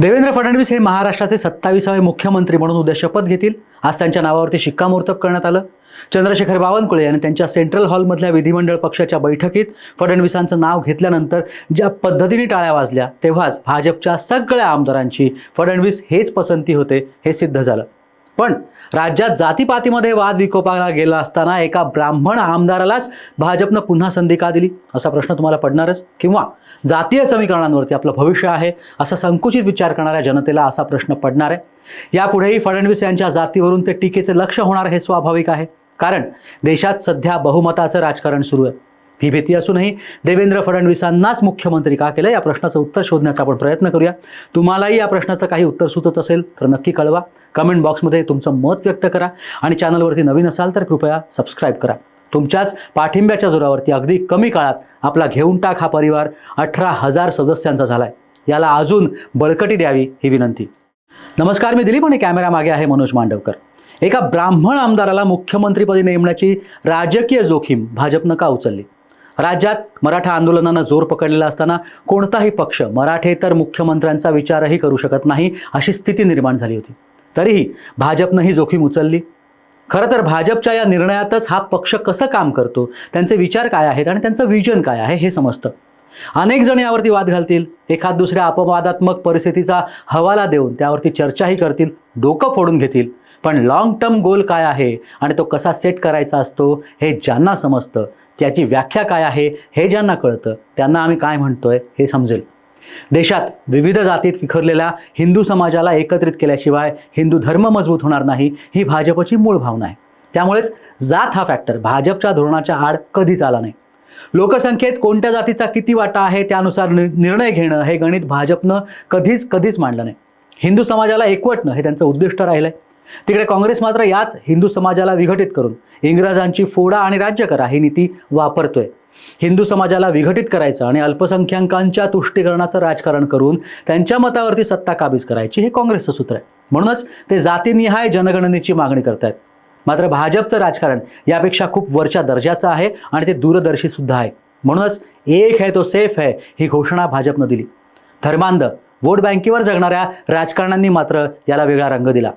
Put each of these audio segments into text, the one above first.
देवेंद्र फडणवीस हे महाराष्ट्राचे सत्तावीसावे मुख्यमंत्री म्हणून उद्या शपथ घेतील. आज त्यांच्या नावावरती शिक्कामोर्तब करण्यात आलं. चंद्रशेखर बावनकुळे यांनी त्यांच्या सेंट्रल हॉलमधल्या विधिमंडळ पक्षाच्या बैठकीत फडणवीसांचं नाव घेतल्यानंतर ज्या पद्धतीने टाळ्या वाजल्या तेव्हाच भाजपच्या सगळ्या आमदारांची फडणवीस हेच पसंती होते हे सिद्ध झालं. पण राज्यात जातीपातीमध्ये वाद विकोपाला गेला असताना एका ब्राह्मण आमदारालाच भाजपनं पुन्हा संधी का दिली? असा प्रश्न तुम्हाला पडणारच? किंवा जातीय समीकरणांवरती आपलं भविष्य आहे असा संकुचित विचार करणाऱ्या जनतेला असा प्रश्न पडणार आहे? यापुढेही फडणवीस यांच्या जातीवरून ते टीकेचे लक्ष होणार हे स्वाभाविक आहे. कारण देशात सध्या बहुमताचं राजकारण सुरू आहे. ही भीती असूनही देवेंद्र फडणवीसांनाच मुख्यमंत्री का केलं? या प्रश्नाचं उत्तर शोधण्याचा आपण प्रयत्न करूया. तुम्हालाही या प्रश्नाचं काही उत्तर सुचत असेल तर नक्की कळवा. कमेंट बॉक्समध्ये तुमचं मत व्यक्त करा आणि चॅनलवरती नवीन असाल तर कृपया सबस्क्राईब करा. तुमच्याच पाठिंब्याच्या जोरावरती अगदी कमी काळात आपला घेऊन टाक हा परिवार अठरा हजार सदस्यांचा झाला आहे याला अजून बळकटी द्यावी ही विनंती. नमस्कार मी दिलीप आणि कॅमेरा मागे आहे मनोज मांडवकर. एका ब्राह्मण आमदाराला मुख्यमंत्रीपदी नेमण्याची राजकीय जोखीम भाजपनं का उचलली? राज्यात मराठा आंदोलनानं जोर पकडलेला असताना कोणताही पक्ष मराठे तर मुख्यमंत्र्यांचा विचारही करू शकत नाही अशी स्थिती निर्माण झाली होती. तरीही भाजपनं ही जोखीम उचलली. खरं तर भाजपच्या या निर्णयातच हा पक्ष कसं काम करतो त्यांचे विचार काय आहेत आणि त्यांचं विजन काय आहे हे समजतं. अनेक जण यावरती वाद घालतील एखाद दुसऱ्या अपवादात्मक परिस्थितीचा हवाला देऊन त्यावरती चर्चाही करतील डोकं फोडून घेतील. पण लॉंग टर्म गोल काय आहे आणि तो कसा सेट करायचा असतो हे ज्यांना समजतं त्याची व्याख्या काय आहे हे ज्यांना कळतं त्यांना आम्ही काय म्हणतोय हे समजेल. देशात विविध जातीत विखरलेल्या हिंदू समाजाला एकत्रित केल्याशिवाय हिंदू धर्म मजबूत होणार नाही ही भाजपची मूळ भावना आहे. त्यामुळेच जात हा फॅक्टर भाजपच्या धोरणाच्या आड कधीच आला नाही. लोकसंख्येत कोणत्या जातीचा किती वाटा आहे त्यानुसार नि- निर्णय घेणं हे गणित भाजपनं कधीच कधीच मांडलं नाही. हिंदू समाजाला एकवटणं हे त्यांचं उद्दिष्ट राहिलं आहे तिकडे काँग्रेस मात्र याच हिंदू समाजाला विघटित करून इंग्रजांची फोडा आणि राज्य करा ही नीती वापरतोय. हिंदू समाजाला विघटित करायचं आणि अल्पसंख्याकांच्या तुष्टीकरणाचं राजकारण करून त्यांच्या मतावरती सत्ता काबीज करायची हे काँग्रेसचं सूत्र आहे. म्हणूनच ते जातीनिहाय जनगणनेची मागणी करतायत. मात्र भाजपचं राजकारण यापेक्षा खूप वरच्या दर्जाचं आहे आणि ते दूरदर्शी सुद्धा आहे. म्हणूनच एक है तो सेफ है ही घोषणा भाजपनं दिली. धर्मांध वोट बँकेवर जगणाऱ्या राजकारण्यांनी मात्र याला वेगळा रंग दिला.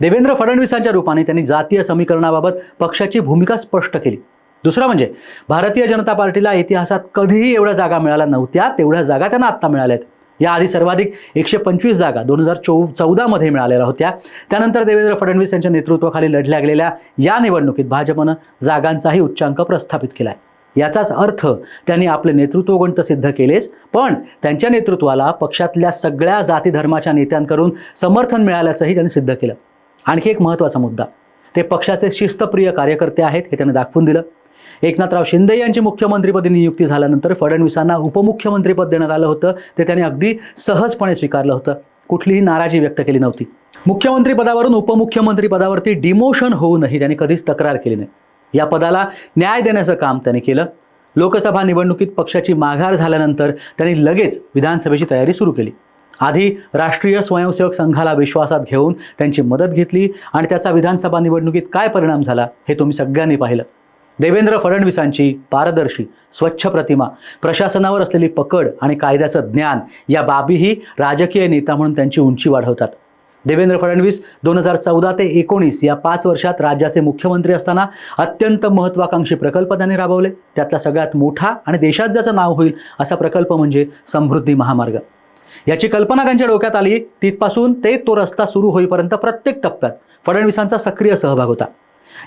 देवेंद्र फडणवीसांच्या रूपाने त्यांनी जातीय समीकरणाबाबत पक्षाची भूमिका स्पष्ट केली. दुसरं म्हणजे भारतीय जनता पार्टीला इतिहासात कधीही एवढ्या जागा मिळाल्या नव्हत्या तेवढ्या जागा त्यांना आत्ता मिळाल्या आहेत याआधी सर्वाधिक एकशे पंचवीस जागा दोन हजार चौ चौदामध्ये मिळालेल्या होत्या. त्यानंतर देवेंद्र फडणवीस यांच्या नेतृत्वाखाली लढल्या गेलेल्या या निवडणुकीत भाजपनं जागांचाही उच्चांक प्रस्थापित केला आहे याचाच अर्थ त्यांनी आपले नेतृत्व गुण तर सिद्ध केलेच पण त्यांच्या नेतृत्वाला पक्षातल्या सगळ्या जाती धर्माच्या नेत्यांकडून समर्थन मिळाल्याचंही त्यांनी सिद्ध केलं. आणखी एक महत्त्वाचा मुद्दा. ते पक्षाचे शिस्तप्रिय कार्यकर्ते आहेत हे त्यांनी दाखवून दिलं. एकनाथराव शिंदे यांची मुख्यमंत्रीपदी नियुक्ती झाल्यानंतर फडणवीसांना उपमुख्यमंत्रीपद देण्यात आलं होतं. ते त्यांनी अगदी सहजपणे स्वीकारलं होतं. कुठलीही नाराजी व्यक्त केली नव्हती. मुख्यमंत्री पदावरून उपमुख्यमंत्री पदावरती डिमोशन होऊनही त्यांनी कधीच तक्रार केली नाही. या पदाला न्याय देण्याचं काम त्यांनी केलं. लोकसभा निवडणुकीत पक्षाची माघार झाल्यानंतर त्यांनी लगेच विधानसभेची तयारी सुरू केली. आधी राष्ट्रीय स्वयंसेवक संघाला विश्वासात घेऊन त्यांची मदत घेतली आणि त्याचा विधानसभा निवडणुकीत काय परिणाम झाला हे तुम्ही सगळ्यांनी पाहिलं. देवेंद्र फडणवीसांची पारदर्शी स्वच्छ प्रतिमा प्रशासनावर असलेली पकड आणि कायद्याचं ज्ञान या बाबीही राजकीय नेता म्हणून त्यांची उंची वाढवतात. देवेंद्र फडणवीस दोन हजार चौदा ते एकोणीस या पाच वर्षात राज्याचे मुख्यमंत्री असताना अत्यंत महत्त्वाकांक्षी प्रकल्प त्यांनी राबवले. त्यातला सगळ्यात मोठा आणि देशात ज्याचं नाव होईल असा प्रकल्प म्हणजे समृद्धी महामार्ग. याची कल्पना त्यांच्या डोक्यात आली. तिथपासून ते तो रस्ता सुरू होईपर्यंत प्रत्येक टप्प्यात फडणवीसांचा सक्रिय सहभाग होता.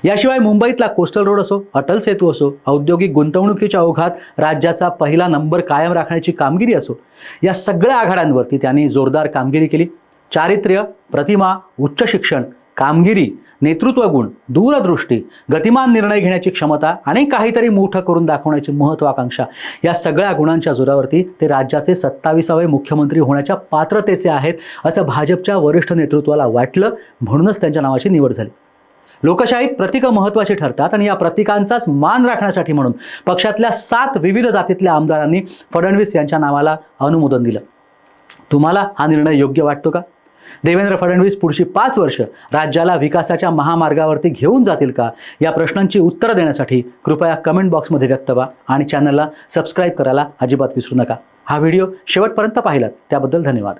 याशिवाय मुंबईतला कोस्टल रोड असो अटल सेतू असो औद्योगिक गुंतवणुकीच्या ओघात राज्याचा पहिला नंबर कायम राखण्याची कामगिरी असो या सगळ्या आघाड्यांवरती त्यांनी जोरदार कामगिरी केली. चारित्र्य प्रतिमा उच्च शिक्षण कामगिरी नेतृत्व गुण दूरदृष्टी गतिमान निर्णय घेण्याची क्षमता आणि काहीतरी मोठं करून दाखवण्याची महत्वाकांक्षा या सगळ्या गुणांच्या जोरावरती ते राज्याचे सत्तावीसावे मुख्यमंत्री होण्याच्या पात्रतेचे आहेत असं भाजपच्या वरिष्ठ नेतृत्वाला वाटलं म्हणूनच त्यांच्या नावाची निवड झाली. लोकशाहीत प्रतीकं महत्त्वाची ठरतात आणि या प्रतीकांचाच मान राखण्यासाठी म्हणून पक्षातल्या सात विविध जातीतल्या आमदारांनी फडणवीस यांच्या नावाला अनुमोदन दिलं. तुम्हाला हा निर्णय योग्य वाटतो का? देवेंद्र फडणवीस पुढची पाच वर्ष राज्याला विकासाच्या महामार्गावरती घेऊन जातील का? या प्रश्नांची उत्तरं देण्यासाठी कृपया कमेंट बॉक्समध्ये व्यक्त व्हा आणि चॅनलला सबस्क्राईब करायला अजिबात विसरू नका. हा व्हिडिओ शेवटपर्यंत पाहिलात त्याबद्दल धन्यवाद.